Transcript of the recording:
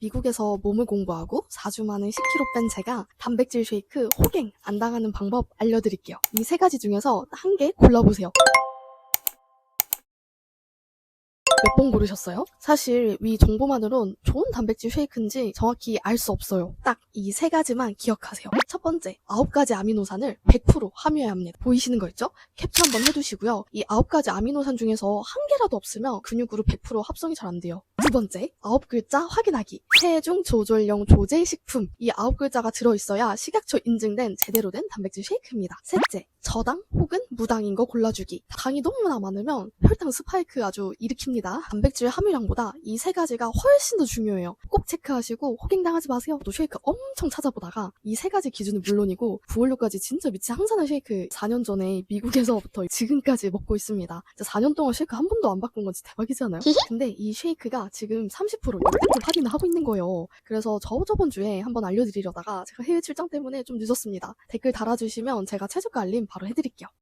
미국에서 몸을 공부하고 4주 만에 10kg 뺀 제가 단백질 쉐이크 호갱 안 당하는 방법 알려드릴게요. 이 세 가지 중에서 한 개 골라보세요. 몇번 고르셨어요? 사실 위 정보만으론 좋은 단백질 쉐이크인지 정확히 알 수 없어요. 딱 이 세 가지만 기억하세요. 첫 번째, 아홉 가지 아미노산을 100% 함유해야 합니다. 보이시는 거 있죠? 캡처 한번 해두시고요. 이 아홉 가지 아미노산 중에서 한 개라도 없으면 근육으로 100% 합성이 잘 안 돼요. 두 번째, 아홉 글자 확인하기. 체중 조절용 조제 식품. 이 아홉 글자가 들어있어야 식약처 인증된 제대로 된 단백질 쉐이크입니다. 셋째, 저당 혹은 무당인 거 골라주기. 당이 너무나 많으면 혈당 스파이크 아주 일으킵니다. 단백질 함유량보다 이 세 가지가 훨씬 더 중요해요. 꼭 체크하시고 호갱당하지 마세요. 또 쉐이크 엄청 찾아보다가 이 세 가지 기준은 물론이고 부원료까지 진짜 미치 항산화 쉐이크 4년 전에 미국에서부터 지금까지 먹고 있습니다. 진짜 4년 동안 쉐이크 한 번도 안 바꾼 건 진짜 대박이지 않아요? 근데 이 쉐이크가 지금 30% 역대급 할인을 하고 있는 거예요. 그래서 저 저번 주에 한번 알려드리려다가 제가 해외 출장 때문에 좀 늦었습니다. 댓글 달아주시면 제가 최저가 알림 바로 해드릴게요.